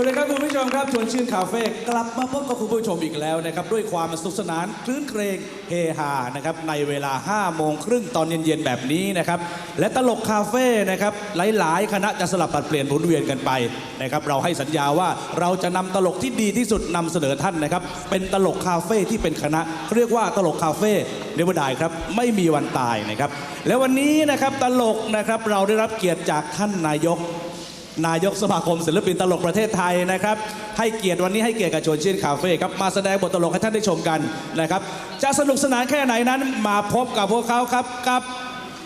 สวัสดีครับคุณผู้ชมครับชวนชื่นคาเฟ่กลับมาพบกับคุณผู้ชมอีกแล้วนะครับด้วยความสนุกสนานคลื้นเครงเฮฮานะครับในเวลา 5 โมงครึ่งตอนเย็นๆแบบนี้นะครับและตลกคาเฟ่นะครับหลายๆ คณะจะสลับปัดเปลี่ยนหมุนเวียนกันไปนะครับเราให้สัญญาว่าเราจะนำตลกที่ดีที่สุดนำเสนอท่านนะครับเป็นตลกคาเฟ่ที่เป็นคณะ เรียกว่าตลกคาเฟ่เนวดายครับไม่มีวันตายนะครับและวันนี้นะครับตลกนะครับเราได้รับเกียรติจากท่านนายก นายกสมาคมศิลปินตลกประเทศไทยนะครับ ให้เกียรติวันนี้ให้เกียรติกับชวนชื่นคาเฟ่ครับมาแสดงบทตลกให้ท่านได้ชมกันนะครับ จะสนุกสนานแค่ไหนนั้น มาพบกับพวกเขาครับกับ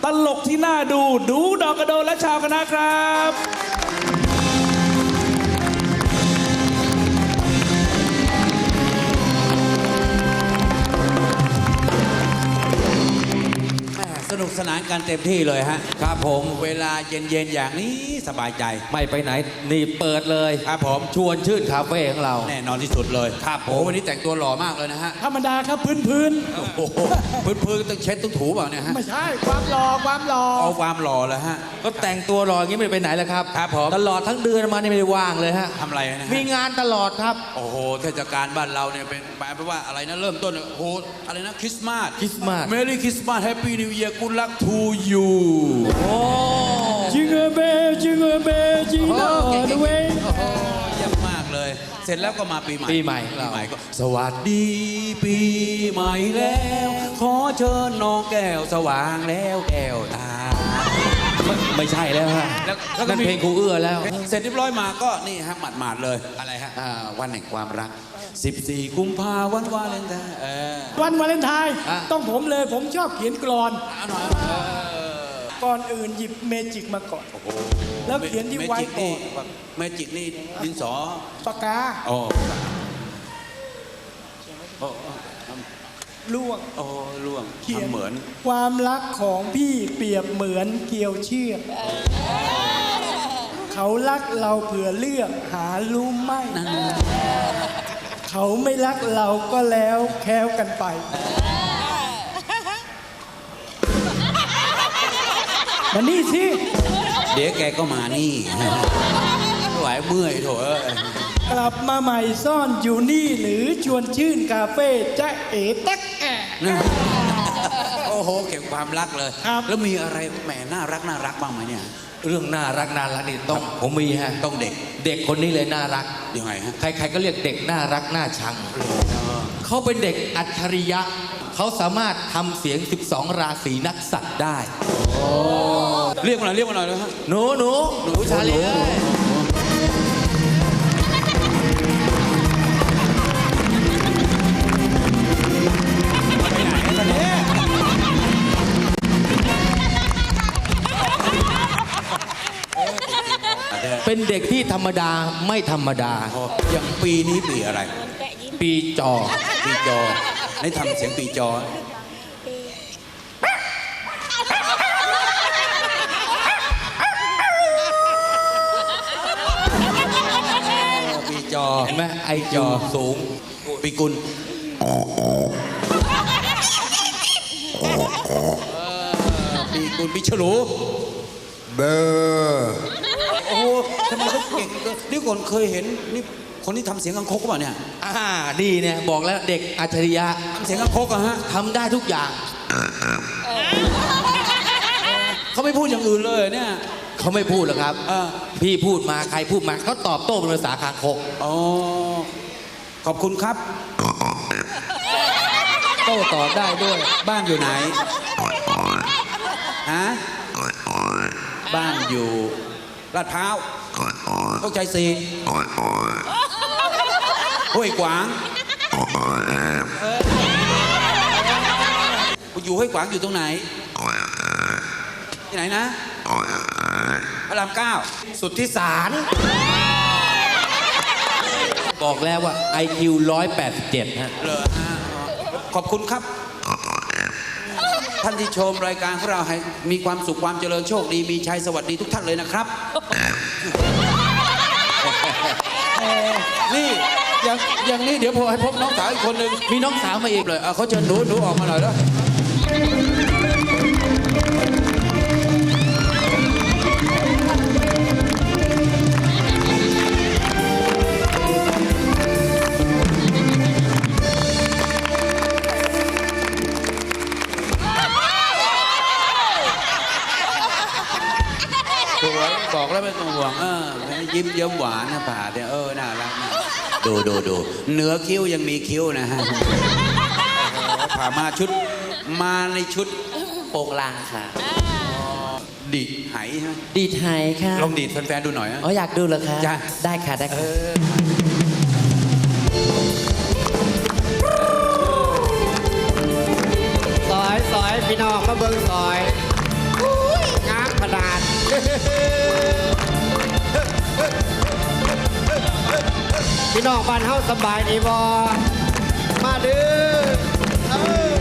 ตลกที่น่าดูดูดอกกระโดนและชาวคณะครับ สนุกสนานกันเต็มที่เลยฮะครับผมเวลาเย็นๆอย่างนี้สบายใจ ไม่ไปไหน นี่เปิดเลยครับผม ชวนชื่นคาเฟ่ของเรา แน่นอนที่สุดเลยครับผมวันนี้แต่งตัวหล่อมากเลยนะฮะธรรมดาครับพื้นพื้นโอ้โหพื้นๆต้องเช็ดต้องถูเปล่าเนี่ยฮะๆไม่ใช่ความหล่อความหล่อเอาความหล่อเลยฮะก็แต่งตัวรออย่างนี้ไม่ไปไหนแล้วครับครับผมตลอดทั้งเดือนมานี่ไม่ได้ว่างเลยฮะทำอะไรนะฮะมีงานตลอดครับ โอ้โหเทศกาลบ้านเราเนี่ยเป็นหมายไปนว่าอะไรนะเริ่มต้นเนี่ยโอ้โหอะไรนะคริสต์มาสคริสต์มาส เมรี่คริสต์มาสแฮปปี้นิวเยียร์กุลักทูยูโอ้จิงเกอร์เบย์จิงเกอร์เบย์จิงเกอร์เดเวย์โอ้โหเยี่ยมมากเลย เสร็จแล้วก็มาปีใหม่ปีใหม่ของปีเราใหม่ก็สวัสดีปีใหม่แล้ว ขอเชิญน้องแก้วสว่างแล้วแก้วตา ไม่ไม่ใช่แล้วฮะแล้วแล้วก็นั่นมี เพลงครูเอื้อแล้ว เสร็จเรียบร้อยมาก็นี่ฮะหมาดๆเลยอะไรฮะอ่าวันแห่งความรัก 14 กุมภาวันวาเลนไทน์เออ วันวาเลนไทน์อะ ต้องผมเลยผมชอบเขียนกรอน เอาหน่อยเออก่อนอื่นหยิบเมจิกมาก่อน โอ้โหแล้วเขียนที่ไว้เมจิกนี่ก่อน เมจิกนี่ดินสอปากกา โอ้โอ้ ล่วง โอ้ล่วงเขียน ทำเหมือน ความรักของพี่เปรียบเหมือนเกลียวเชือกเขารักเราเผื่อเลือกหารู้ไหมเขาไม่รักเราก็แล้วแค้วกันไป มานี่สิ เดี๋ยวแกก็มานี่ไม่ไหวเมื่อยโถเอ้ย กลับมาใหม่ซ่อนอยู่นี่หรือชวนชื่นคาเฟ่จะเอ๋ตักแอะโอ้โหเก็บความรักเลย ครับ แล้วมีอะไรแหมน่ารักน่ารักบ้างไหมเนี่ย เรื่องน่ารักน่ารักนี่ต้องผมมีฮะต้องเด็ก เด็กคนนี้เลยน่ารัก ยังไงฮะ ใครๆก็เรียกเด็กน่ารักน่าชัง เขาเป็นเด็กอัจฉริยะ เขาสามารถทำเสียง 12 ราศีนักสัตว์ได้ เรียกมาหน่อยเรียกมาหน่อยเลยฮะ หนูหนูหนูชาลีเอ้ย เป็นเด็กที่ธรรมดาไม่ธรรมดาโอ้อย่างปีนี้ปีอะไร ปีจอ ปีจอให้ทำเสียงปีจอ ปีจอเห็นไหมไอจจออสูง ปีกุลเออปีกุลปีฉลูเบอร์ โอ้โหทำไมเขาเก่งเกินนี่คนเคยเห็นนี่คนที่ทำเสียงกังคกหรือเปล่าเนี่ยอ่าดีเนี่ยบอกแล้วเด็กอัจฉริยะทำเสียงกังคกอะฮะทำได้ทุกอย่าง เขาไม่พูดอย่างอื่นเลยเนี่ย เขาไม่พูดหรอกครับเออพี่พูดมาใครพูดมาเขาตอบโต้เป็นภาษาคางคกอ๋อขอบคุณครับ โต้ตอบได้ด้วย บ้านอยู่ไหนฮะบ้านอยู่ ลาดพร้าวโชคชัยสี่ห้วยขวางอยู่ห้วยขวางอยู่ตรงไหน ที่ไหนนะพระรามเก้าสุดที่สารบอกแล้วว่า IQ 187ฮะเหรอฮะขอบคุณครับ ท่านที่ชมรายการของเราให้มีความสุขความเจริญโชคดีมีชัยสวัสดีทุกท่านเลยนะครับ นี่อย่างอย่างนี้เดี๋ยวผมให้พบน้องสาวอีกคนหนึ่งมีน้องสาวมาอีกเลยเอาเขาเชิญหนูหนูออกมาหน่อยแล้ว ไม่ต้องห่วงเออยิ้มเยิ้มหวานนะป่าเนี่ยเออน่ารักนะดูดูดูเหนือคิ้วยังมีคิ้วนะฮะผ่ามาชุดมาในชุดโปกลางค่ะ ดีดไหใช่ไหมดีไทยค่ะลองดีดแฟนๆดูหน่อยนะอ๋ออยากดูเหรอคะจ้ะได้ค่ะได้ค่ะซอยซอยพี่น้องมาเบิ่งซอยงามขนาด พี่น้องบ้านเฮาสบายดีบ่มาเด้อเออ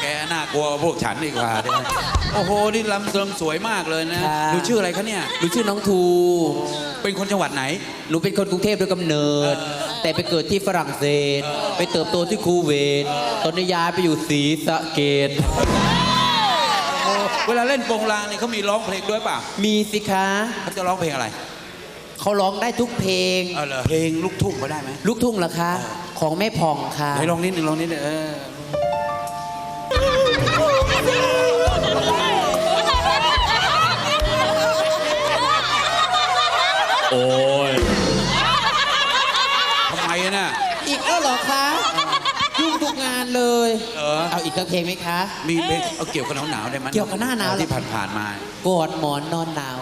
แกน่ากลัวกว่าพวกฉันดีกว่าเนี่ยโอ้โห นี่ลำเสริมสวยมากเลยนะค่ะหนูชื่ออะไรคะเนี่ยหนูชื่อน้องทู เป็นคนจังหวัดไหน หนูเป็นคนกรุงเทพโดยกำเนิด แต่ไปเกิดที่ฝรั่งเศส ไปเติบโตที่คูเวตตอนนี้ย้ายไปอยู่ศรีสะเกดเวลาเล่นโปงลางนี่เขามีร้องเพลงด้วยเปล่ามีสิคะเขาจะร้องเพลงอะไรเขาร้องได้ทุกเพลง เออเหรอเพลงลูกทุ่งก็ได้ไหมลูกทุ่งเหรอคะ ของแม่ผ่องค่ะ ไหนลองนิดหนึ่งลองนิดหนึ่งเออ โอ้ยทำไมน่ะอีกแล้วเหรอคะยุ่งทุกงานเลยเหรอเอาอีกสักเพลงไหมคะ มีเพลงเอาเกี่ยวกับหนาวๆได้ไหมเกี่ยวกับหน้าหนาวเหรอที่ผ่านๆมา กอดหมอนนอนหนาว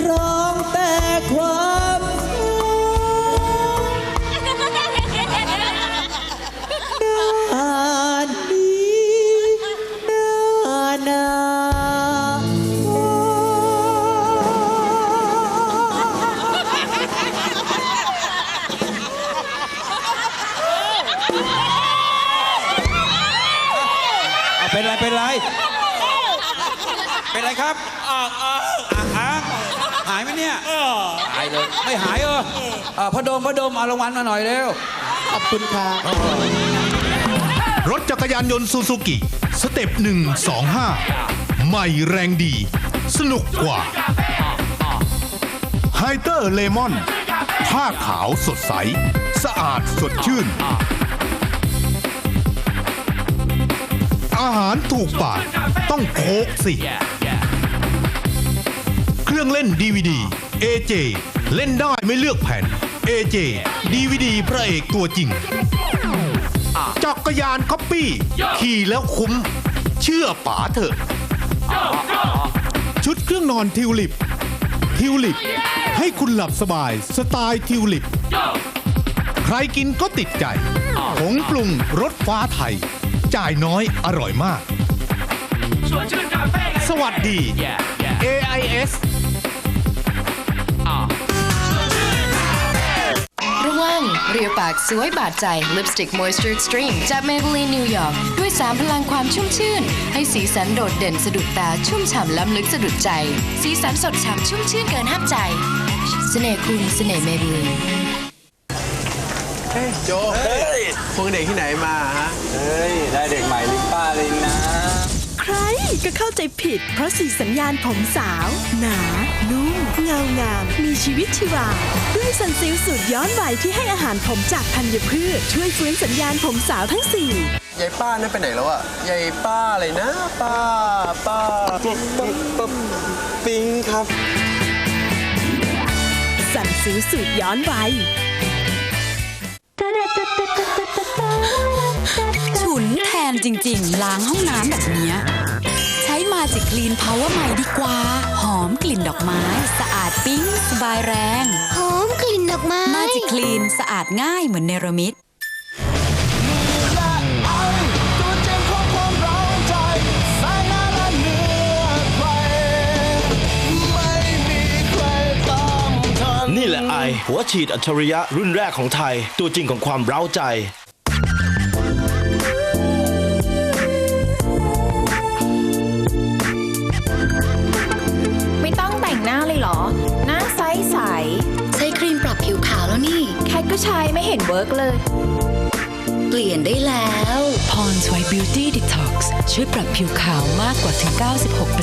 ครองแต่ความ ครับอ่างอ่างอ่างหายไหมเนี่ยหายเลยไม่หายเออเออพระดมพระดมเอารางวัลมาหน่อยเร็วขอบคุณค่ะรถจักรยานยนต์ซูซูกิสเต็ปหนึ่งสองห้าใหม่แรงดี สนุกกว่าไฮเตอร์เลมอน ผ้าขาวสดใส สะอาดสดชื่น อาหารถูกปากต้องโคกสิ เครื่องเล่นดีวดี AJ เล่นได้ไม่เลือกแผ่น AJ DVD พระเอกตัวจริง จักรยานคอปปี้ ขี่แล้วคุ้ม เชื่อป๋าเถอะ ชุดเครื่องนอนทิวลิป ทิวลิป ให้คุณหลับสบายสไตล์ทิวลิป ใครกินก็ติดใจผงปรุงรสฟ้าไทย จ่ายน้อยอร่อยมาก สวัสดี AIS ระวังเรียวปากสวยบาดใจ Lipstick Moisture Extreme จาก Maybelline New York ด้วย3พลังความชุ่มชื่น ให้สีสันโดดเด่นสะดุดตาชุ่มฉ่ำล้ำลึกสะดุดใจ สีสันสดฉ่ำชุ่มชื่นเกินห้ามใจเสน่ห์คุณเสน่ห์ Maybelline โจพวกเด็กที่ไหนมาฮะ เฮ้ย ได้เด็กใหม่ลิงป้าลิงนะ ใครก็เข้าใจผิด เพราะสีสัญญาณผมสาว หนานุ่ม เงางาม มีชีวิตชีวา ด้วยสันซิลสูตรย้อนวัยที่ให้อาหารผมจากธัญพืช ช่วยฟื้นสัญญาณผมสาวทั้งสี่ยายป้านั่นไปไหนแล้วอะยายป้าอะไรนะ ป้า ป้าป้าป้าปิงครับ สันซิลสูตรย้อนวัยฉุนแทนจริง ๆ ล้างห้องน้ำแบบเนี้ย ใช้มาจิคลีนพาวเวอร์ใหม่ดีกว่าห อมกลิ่นดอกไม้ สะอาดปิ๊งสบายแรง หอมกลิ่นดอกไม้มาจิคลีนสะอาดง่ายเหมือนเนรมิตนี่แหละไอหัวฉีดอัจฉริยะรุ่นแรกของไทย ตัวจริงของความเร้าใจ เห็นเวิร์กเลย เปลี่ยนได้แล้ว Pond's White Beauty Detox ช่วยปรับผิวขาวมากกว่าถึง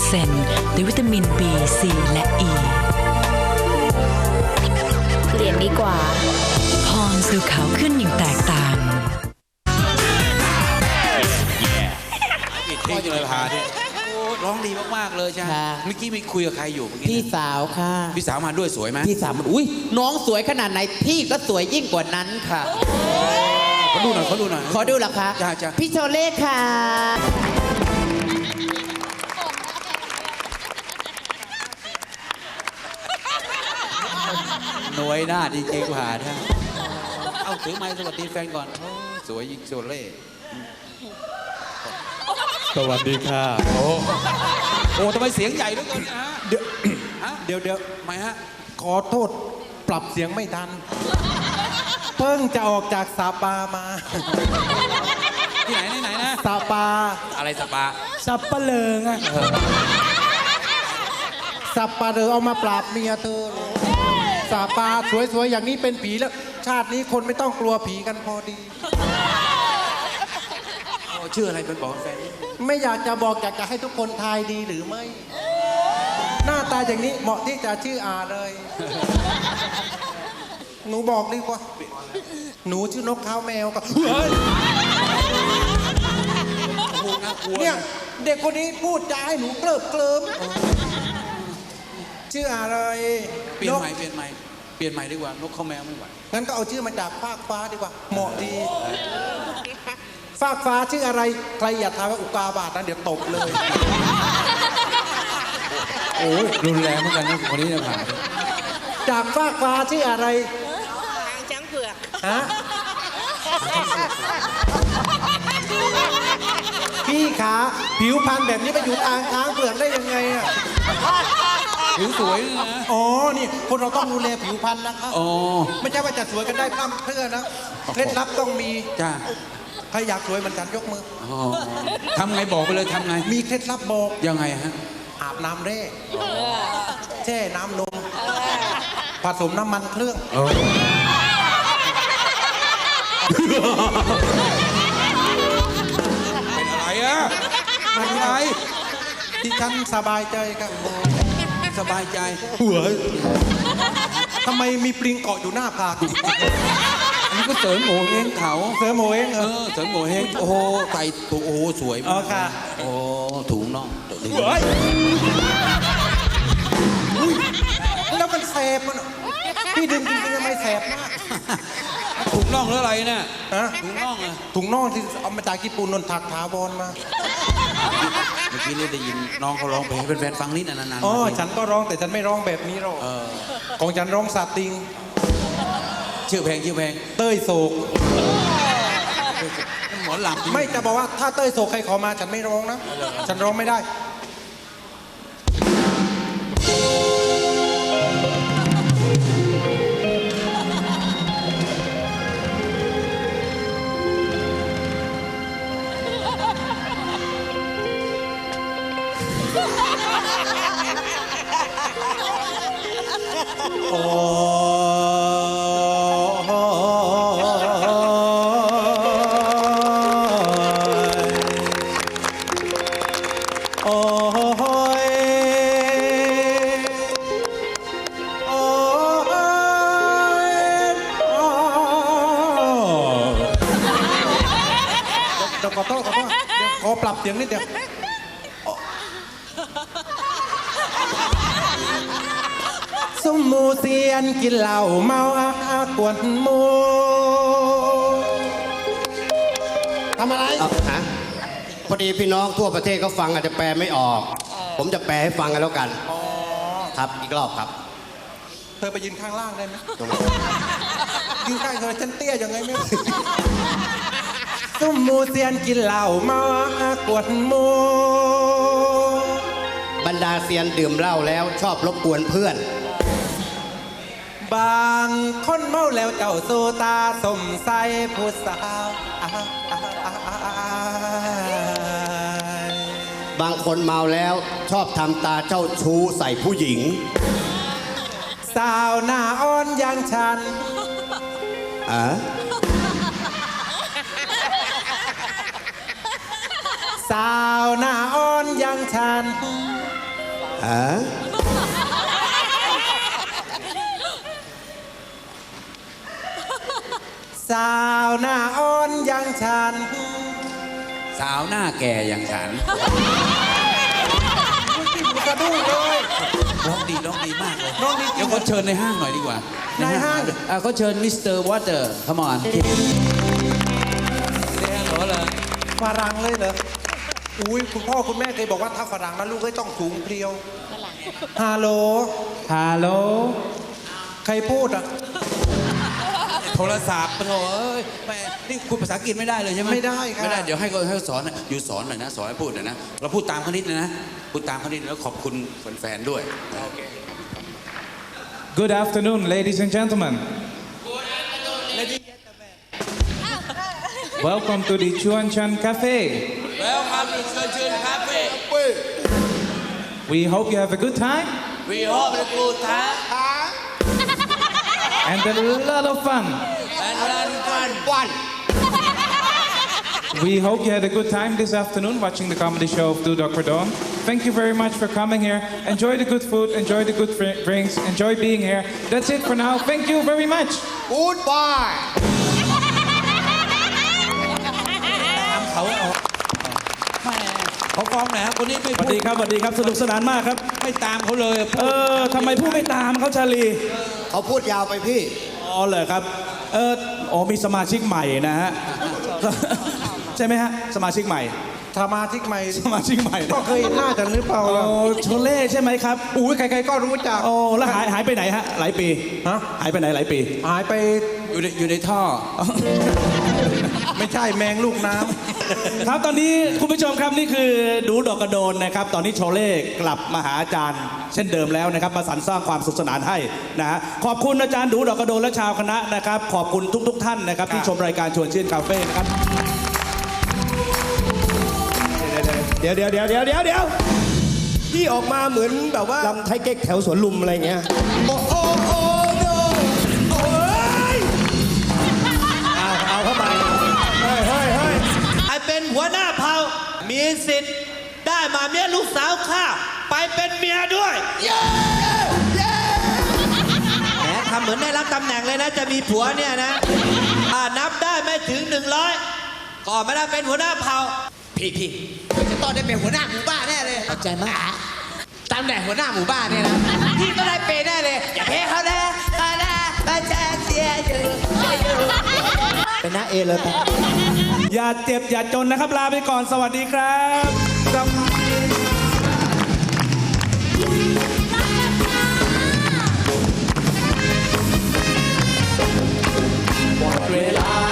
96%ด้วยวิตามิน B, C และ E เปลี่ยนดีกว่า Pond's ดูขาวขึ้นอย่างแตกต่างปิดทิ้งเลยพาเนี่ยโอ้ ร้องดีมากๆเลยใช่ไหมค่ะ เมื่อกี้มีคุยกับใครอยู่เมื่อกี้พี่นะสาวค่ะ พี่สาวมาด้วยสวยไหมพี่สาวมันอุ้ยน้องสวยขนาดไหนพี่ก็สวยยิ่งกว่านั้นค่ะ เขาดูหน่อยเขาดูหน่อย ขอดูเหรอคะจ้าจ้าพี่โชเล่ค่ะ หน่วยหน้าดีเจกว่าท่าเอาถือไม้สวัสดีแฟนก่อนโอ้สวยยิงโซเล่ สวัสดีค่ะ โอ้โอ้ทำไมเสียงใหญ่ด้วยกันฮะเดี๋ยวฮะเดี๋ยวเดี๋ยวทำไมฮะ ขอโทษ ปรับเสียงไม่ทัน เพิ่งจะออกจากสาปามา ที่ไหนที่ไหนนะ สาปา อะไรสปา สับปะเลิงอะสับปะเลอเอามาปราบเมียเธอเหรอสาปาสวยๆ อย่างนี้เป็นผีแล้ว ชาตินี้คนไม่ต้องกลัวผีกันพอดีโอ้ ชื่ออะไรเป็นบอกแฟนไม่อยากจะบอกอยากจะให้ทุกคนทายดีหรือไม่ หน้าตาอย่างนี้เหมาะที่จะชื่ออาเลย หนูบอกดีกว่า หนูชื่อนกเขาแมวก็เฮ้ยโอ้น่ากลัวเนี่ยเด็กคนนี้พูดจาให้หนูเกลิบเกลิมชื่ออะไรเปลี่ยนนกใหม่เปลี่ยนใหม่เปลี่ยนใหม่ดีกว่านกเข้าแมวไม่ไหวงั้นก็เอาชื่อมาจากฟากฟ้าดีกว่าเหมาะดี ฟากฟ้าชื่ออะไร ใครอย่าทายว่าอุกาบาตนะเดี๋ยวตบเลย โอ้รุนแรงเหมือนกันนะคนนี้นะผ่านจากฟากฟ้าชื่ออะไรช้างเผือก ฮะ พี่ขาผิวพรรณแบบนี้ไปอยู่ทางช้างเผือกได้ยังไงอะ ผิวสวยด้วยนะอ๋อ นี่คนเราต้องดูแลผิวพรรณนะคะอ๋อ ไม่ใช่ว่าจะสวยกันได้พร่ำเพรื่อนะ เคล็ดลับต้องมี จ้า ใครอยากสวยเหมือนฉันยกมือ อ๋อทำไงบอกไปเลยทำไง มีเคล็ดลับบอก ยังไงฮะ อาบน้ำแร่แช่น้ำนมผสมน้ำมันเครื่องเป็นอะไรอะเป็นอะไรที่ฉันสบายใจครับสบายใจ หัวทำไมมีปลิงเกาะอยู่หน้าผากอั นนี้ก็เสริมโง่เฮงเขาเสือโมเองเหรเออ อเสริมโง่เฮงโอ้โหใส่ถุงโอ้โหสวยมากอ๋อค่ะ โอ้ถุงน่องเดี๋ยวดิเฮ้ยอุ๊ยแล้วมันแสบมันพี่ดึงจริงๆทำไมแสบมากถุงน่องหรืออะไรเนี่ยฮะถุงน่องอะถุงน่องที่เอามาจากญี่ปุ่นนนถักถาวรมาเมื่อกี้นี่ได้ยินน้องเขาร้องเพลงให้แฟนๆฟังนิดนานๆอ๋อมาทีฉันก็ร้องแต่ฉันไม่ร้องแบบนี้หรอกเออของฉันร้องสาติง ชื่อเพลงชื่อเพลงเต้ยโศก หมอลำไม่จะบอกว่าถ้าเต้ยโศกใครขอมาฉันไม่ร้องนะ ฉันร้องไม่ได้ โอ้ เดี๋ยวขอโทษขอโทษเดี๋ยวขอปรับเสียงนิดเดียวสมหมูเซียนกินเหล้าเมาอากวนหมูทำอะไรฮะ ดีพี่น้องทั่วประเทศเขาฟังอาจจะแปลไม่ออก ผมจะแปลให้ฟังกันแล้วกันครับอีกรอบครับ เธอไปยืนข้างล่างได้ไหมยืนข้างเธอฉันเตี้ยยังไงไม่รู้สมหมูเซียนกินเหล้าเมาอากวนหมูบรรดาเซียนดื่มเหล้าแล้วชอบรบกวนเพื่อน บางคนเมาแล้วเจ้าโซตาสมใสผู้สาวอ่าอ่าอ่า บางคนเมาแล้วชอบทำตาเจ้าชู้ใส่ผู้หญิง สาวหน้าอ่อนอย่างฉันอะสาวหน้าอ่อนอยังฉันฮะสาวหน้าอ่อนอยังฉัน สาวหน้าแก่อย่างฉันกระดุ้งเลยร้องดีร้องดีมากเลยร้องดีจริงเดี๋ยวเขาเชิญในห้างหน่อยดีกว่า ในห้างอะเขาเชิญมิสเตอร์วอเตอร์ขมอนฝรั่งเลยเหรออุ้ยคุณพ่อคุณแม่เคยบอกว่าถ้าฝรั่งนะลูกเอ้ยต้องสูงเพรียวฮัลโหลฮัลโหลใครพูดอะ โทรศัพท์โถเอ้ยแม่นี่คุณภาษาอังกฤษไม่ได้เลยใช่ไหมไม่ได้ค่ะไม่ได้ เดี๋ยวให้เขาให้เขาสอนนะอยู่สอนหน่อยนะสอนให้พูดหน่อยนะ เราพูดตามเขานิดนะพูดตามเขานิดแล้วขอบคุณแฟนๆด้วยโอเค Good afternoon ladies and gentlemen Welcome to the Chuan Chan Cafe Welcome to เชิญเชิญคาเฟ่ We hope you have a good time We hope the good time and a lot of fun and run fun one We hope you had a good time this afternoon watching the comedy show of Do Dr. Dawn. Thank you very much for coming here. Enjoy the good food, enjoy the good drinks, enjoy being here. That's it for now. Thank you very much. goodbye เขาฟ้องไหนคนนี้ไม่สวัสดีครับสวัสดีครับสนุกสนานมากครับ ไม่ตามเขาเลยเออทำไมพูดไม่ตามเขาชาลีเขาพูดยาวไปพี่ อ๋อเหรอครับเอออ๋อมีสมาชิกใหม่นะฮะใช่ไหมฮะสมาชิกใหม่สมาชิกใหม่สมาชิกใหม่ก็เคยเห็นหน้าฉันหรือเปล่าโอ้ล่ะโชเล่ใช่ไหมครับอุ้ยใครๆก็รู้จัก โอ้แล้วหายหายไปไหนฮะหลายปีฮะ หายไปไหนหลายปี หายไปอยู่ในอยู่ในท่อ ไม่ใช่แมงลูกน้ ครับตอนนี้คุณผู้ชมครับนี่คือดูดอกกระโดนนะครับ ตอนนี้โชเล่กลับมาหาอาจารย์ เช่นเดิมแล้วนะครับมาสรรสร้างความสุขสนานให้นะฮะขอบคุณอาจารย์ดูดอกกระโดนและชาวคณะนะครับ ขอบคุณทุก ๆ ท่านนะครับ ที่ชมรายการชวนชื่นคาเฟ่นะครับเดี๋ยวเดี๋ยวเดี๋ยวเดี๋ยวเดี๋ยวเดี๋ยวที่ออกมาเหมือนแบบว่าลำไทยเก๊กแถวสวนลุมอะไรเงี้ยโอ้โอ้ มีสิทธิ์ได้มาเมียลูกสาวข้าไปเป็นเมียด้วยแหมทำเหมือนได้รับตำแหน่งเลยนะ จะมีผัวเนี่ยนะอ่านับได้ไม่ถึง100ก็ไม่ได้เป็นหัวหน้าเผ่า พี่พี่จะต้องได้เป็นหัวหน้าหมู่บ้านแน่เลยเข้าใจไหมตำแหน่งหัวหน้าหมู่บ้านเนี่ยนะพี่ก็ได้เป็นแน่เลยอย่าเพ้เขานะเอานะมาแจ้งเชียร์อยู่เชียร์อยู่เป็น หน้าเอเลยไปอย่าเจ็บอย่าจนนะครับ ลาไปก่อนสวัสดีครับเวลาแล้วอย่า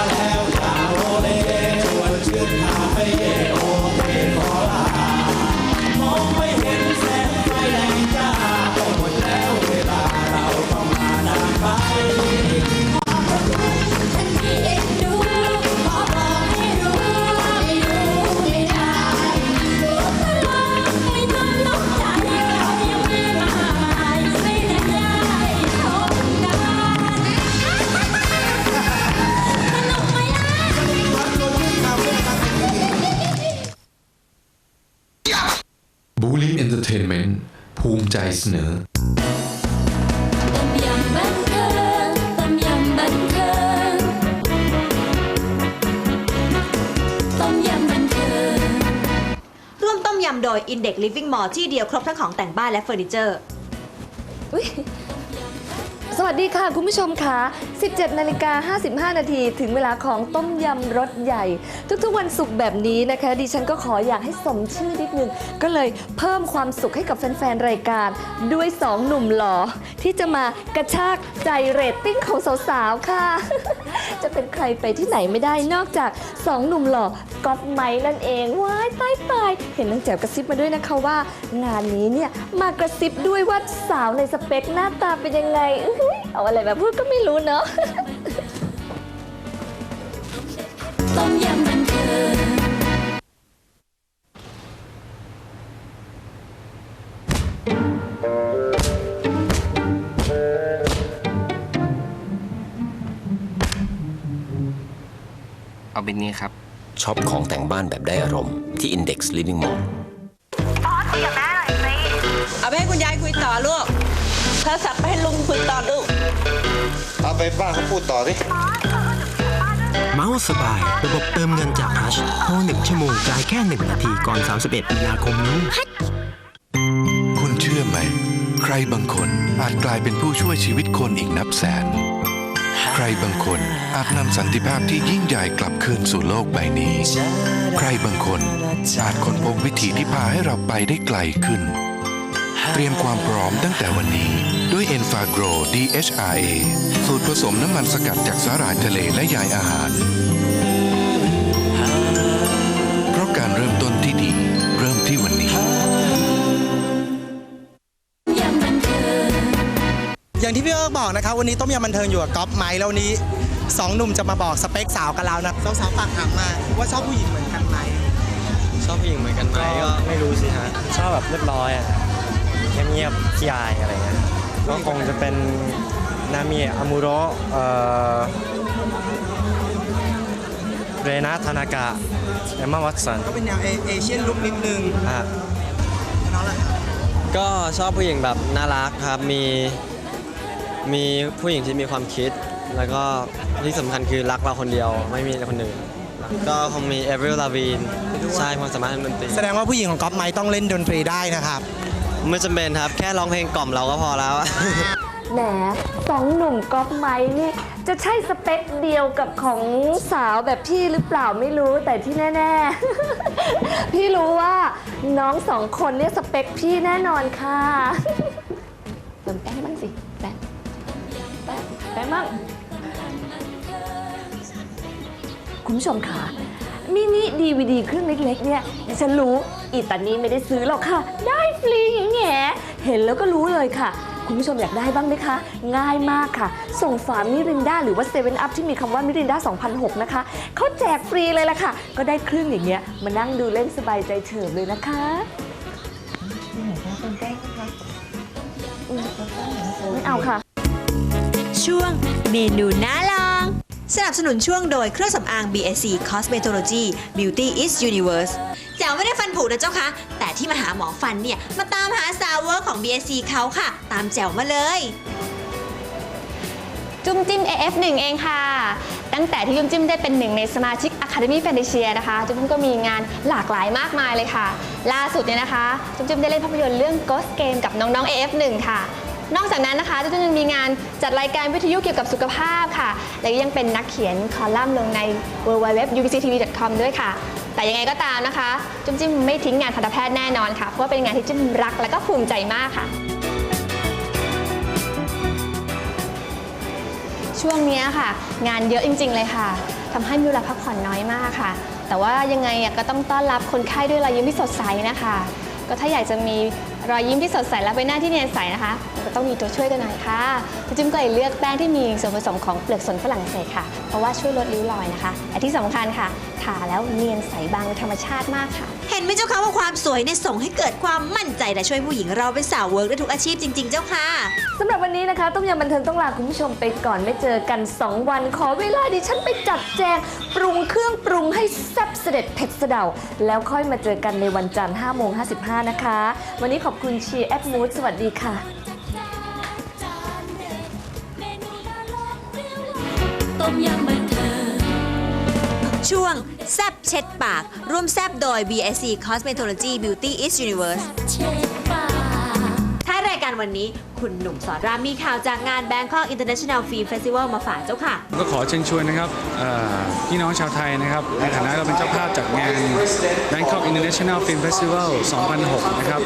Index Living Mall ที่เดียวครบทั้งของแต่งบ้านและเฟอร์นิเจอร์สวัสดีค่ะ คุณผู้ชมค่ะ 17 นาฬิกา 55 นาทีถึงเวลาของต้มยำรสใหญ่ ทุกๆวันศุกร์แบบนี้นะคะ ดิฉันก็ขออยากให้สมชื่อนิดนึง ก็เลยเพิ่มความสุขให้กับแฟน ๆ รายการ ด้วย 2 หนุ่มหล่อที่จะมากระชากใจเรตติ้งของสาว ๆ ค่ะ จะเป็นใครไปที่ไหนไม่ได้นอกจาก 2 หนุ่มหล่อก๊อฟไม้นั่นเองว้ายตายตายเห็นนางแจ๋วกระซิบมาด้วยนะคะว่า งานนี้เนี่ยมากระซิบด้วยว่าสาวในสเปคหน้าตาเป็นยังไงอื้อหือเอาอะไรมาพูดก็ไม่รู้เนาะ ต้มยำบันเทิงเอาบินนี้ครับ ช็อปของแต่งบ้านแบบได้อารมณ์ที่ Index Living Mall เอาไปให้คุณยายคุยต่อลูกโทรศัพท์ไปให้ลุงคุยต่อลูก เอาไปป้าเขาพูดต่อสิเมาส์สบาย ระบบเติมเงินจากฮัชโทร1ชั่วโมงจ่ายแค่ 1 นาทีก่อน 31 มีนาคมนี้ คุณเชื่อไหม ใครบางคนอาจกลายเป็นผู้ช่วยชีวิตคนอีกนับแสนใค รบางคนอาจนำสันติภาพที่ยิ่งใหญ่กลับคืนสู่โลกใบนี้ ใครบางคนอาจค้นพบวิธีที่พาให้เราไปได้ไกลขึ้น เตรียมความพร้อมตั้งแต่วันนี้ ด้วย e n f a g r o DHRA สูตรผสมน้ำมันสกัดจากสาหร่ายทะเลและใยอาหาร อย่างที่พี่เอิร์กบอกนะครับวันนี้ต้มยำบันเทิงอยู่กับก๊อฟไม้แล้ววันนี้สองหนุ่มจะมาบอกสเปคสาวกันแล้วนะสาวๆฝากถามมาว่าชอบผู้หญิงเหมือนกันไหมชอบผู้หญิงเหมือนกันไหมก็ไม่รู้สิฮะชอบแบบเรียบร้อยอะเงียบๆขี้อายอะไรเงี้ยก็คงจะเป็นนามิอามูโระเอ่อเรนาธนากะเอมมาวัตสันก็เป็นแนวเอเอเชียนลุคนิดนึงอะน้องล่ะก็ชอบผู้หญิงแบบน่ารักครับมี มีผู้หญิงที่มีความคิด แล้วก็ที่สำคัญคือรักเราคนเดียวไม่มีคนอื่น ก็คงมีเอเวอร์ลาวีนใช่ความสามารถทางดนตรีแสดงว่าผู้หญิงของก๊อฟไม้ต้องเล่นดนตรีได้นะครับ ไม่จำเป็นครับ แค่ร้องเพลงกล่อมเราก็พอแล้ว แหมสองหนุ่มก๊อฟไม้นี่จะใช่สเปคเดียวกับของสาวแบบพี่หรือเปล่าไม่รู้แต่ที่แน่ ๆ พี่รู้ว่าน้องสองคนเนี่ยสเปคพี่แน่นอนค่ะ เติมแป้งบ้างสิแป้งแป้งแป้งบ้างคุณผู้ชมค่ะมินิดีวดีเครื่องเล็กๆเนี่ยดิฉันรู้อีตานี้ไม่ได้ซื้อหรอกค่ะ ได้ฟรีแง่ๆเห็นแล้วก็รู้เลยค่ะ คุณผู้ชมอยากได้บ้างไหมคะ ง่ายมากค่ะ ส่งฝามิรินดาหรือว่า7 up ที่มีคำว่ามิรินดา2006 นะคะ เขาแจกฟรีเลยล่ะค่ะ ก็ได้เครื่องอย่างเงี้ยมานั่งดูเล่นสบายใจเฉิบเลยนะคะไม่เอาค่ะ ช่วงเมนูน่าลอง สนับสนุนช่วงโดยเครื่องสำอาง BSC Cosmetology Beauty is Universe แจ๋วไม่ได้ฟันผุนะเจ้าคะ แต่ที่มาหาหมอฟันเนี่ย มาตามหาสาวเวอร์ของ BSC เขาค่ะ ตามแจ๋วมาเลย จุ้มจิ้ม AF1 เองค่ะ ตั้งแต่ที่จุ้มจิ้มได้เป็นหนึ่งในสมาชิก Academy f a n t a s i a นะคะ จุ้มจิ้มก็มีงานหลากหลายมากมายเลยค่ะ ล่าสุดเนี่ยนะคะ จุ้มจิ้มได้เล่นภาพยนตร์เรื่อง Ghost Game กับน้องๆ AF1 ค่ะ นอกจากนั้นนะคะจุ้มจิ้มยังมีงานจัดรายการวิทยุเกี่ยวกับสุขภาพค่ะ และยังเป็นนักเขียนคอลัมน์ลงใน www.ubctv.com ด้วยค่ะ แต่ยังไงก็ตามนะคะ จุ้มจิ้มไม่ทิ้งงานทันตแพทย์แน่นอนค่ะ เพราะว่าเป็นงานที่จุ้มรักและก็ภูมิใจมากค่ะ ช่วงนี้ค่ะ งานเยอะจริง ๆ เลยค่ะทำให้มีเวลาพักผ่อนน้อยมากค่ะ แต่ว่ายังไงก็ต้องต้อนรับคนไข้ด้วยรอยยิ้มที่สดใสนะคะ ก็ถ้าอยากจะมี รอยยิ้มที่สดใสและใบหน้าที่เนียนใสนะคะก็ต้องมีตัวช่วยกันหน่อยค่ะพี่จิ้มก็เลยเลือกแป้งที่มีส่วนผสมของเปลือกสนฝรั่งเศสค่ะ เพราะว่าช่วยลดริ้วรอยนะคะและที่สำคัญค่ะทาแล้วเนียนใสบางธรรมชาติมากค่ะ เห็นไหมเจ้าคะว่าความสวยเนี่ยส่งให้เกิดความมั่นใจและช่วยผู้หญิงเราเป็นสาวเวิร์กได้ทุกอาชีพจริง ๆ เจ้าค่ะ สำหรับวันนี้นะคะต้มยำบันเทิงต้องลาคุณผู้ชมไปก่อนไม่เจอกัน 2 วันขอเวลาดิฉันไปจัดแจง ปรุงเครื่องปรุงให้แซ่บเสด็จเผ็ดเสะเดาแล้วค่อยมาเจอกันในวันจันทร์5โมง55 นะคะ วันนี้ขอบคุณเชียร์แอปมูดสวัสดีค่ะ ต้มยำบันเทิง ช่วง แซบเช็ดปาก ร่วมแซบโดย BSC Cosmetology Beauty is Universe ท้ายรายการวันนี้ คุณหนุ่มสอนรามมีข่าวจากงาน Bangkok International Film Festival มาฝากเจ้าค่ะ ก็ขอเชิญชวนนะครับเอ่อพี่น้องชาวไทยนะครับ ในฐานะเราเป็นเจ้าภาพจัดงาน Bangkok International Film Festival 2006 นะครับ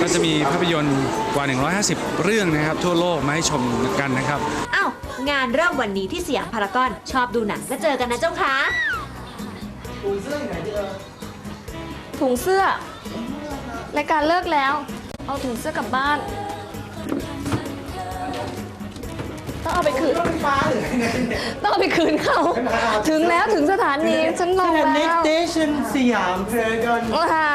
ก็จะมีภาพยนตร์กว่า 150 เรื่องนะครับ ทั่วโลกมาให้ชมกันนะครับ อ้าว งานเริ่มวันนี้ที่สยามพารากอน ชอบดูหนังก็เจอกันนะเจ้าค่ะ ถุงเสื้อรายการเลิกแล้ว เอาถุงเสื้อกลับบ้าน ต้องเอาไปคืนต้องเอาไปคืนเขาถึงแล้วถึงสถานีฉันลงแล้วตํสยามเพลกัน ค่ะ